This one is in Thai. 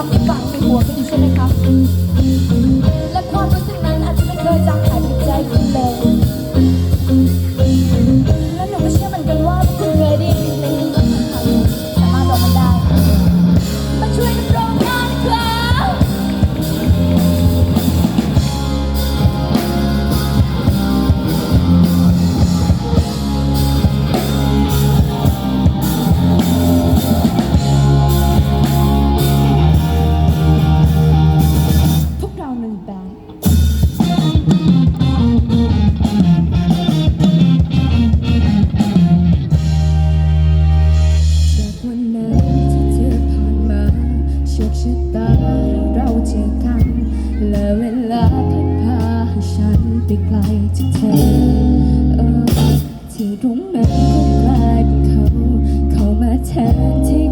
รับฟังเป็นหัวกันใช่ไหมครับ ที่ตรงนั้นก็กลายเป็นเขา เข้ามาแทนที่